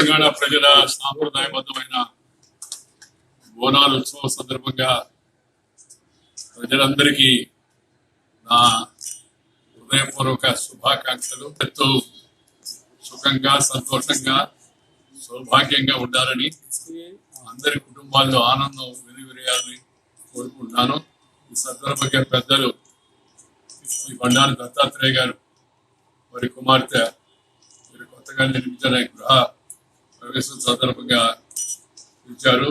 తెలంగాణ ప్రజల సాంప్రదాయబద్ధమైన బోనాలు ఉత్సవం సందర్భంగా ప్రజలందరికీ నా హృదయపూర్వక శుభాకాంక్షలు. ఎంతో సుఖంగా సంతోషంగా సౌభాగ్యంగా ఉండాలని అందరి కుటుంబాల్లో ఆనందం వెలువరేయాలని కోరుకుంటున్నాను. ఈ సందర్భంగా పెద్దలు శ్రీ బండారు దత్తాత్రేయ గారు వారి కుమార్తె మీరు కొత్తగా నిర్మించిన గృహ ప్రవేశం సందర్భంగా ఇచ్చారు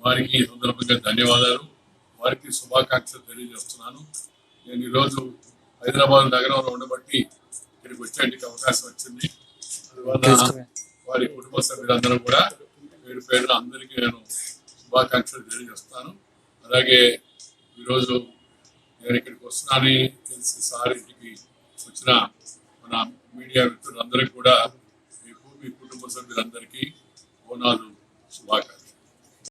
వారికి ఈ సందర్భంగా ధన్యవాదాలు. వారికి శుభాకాంక్షలు తెలియజేస్తున్నాను. నేను ఈరోజు హైదరాబాద్ నగరంలో ఉండబట్టి ఇక్కడికి వచ్చేందుకు అవకాశం వచ్చింది. అందువల్ల వారి కుటుంబ సభ్యులందరూ కూడా పేరు పేరున అందరికీ నేను శుభాకాంక్షలు తెలియజేస్తాను అలాగే ఈరోజు నేను ఇక్కడికి వస్తున్నానని తెలిసి సార్ ఇంటికి వచ్చిన మన మీడియా మిత్రులందరికీ కూడా మీకు మీ కుటుంబ సభ్యులందరికీ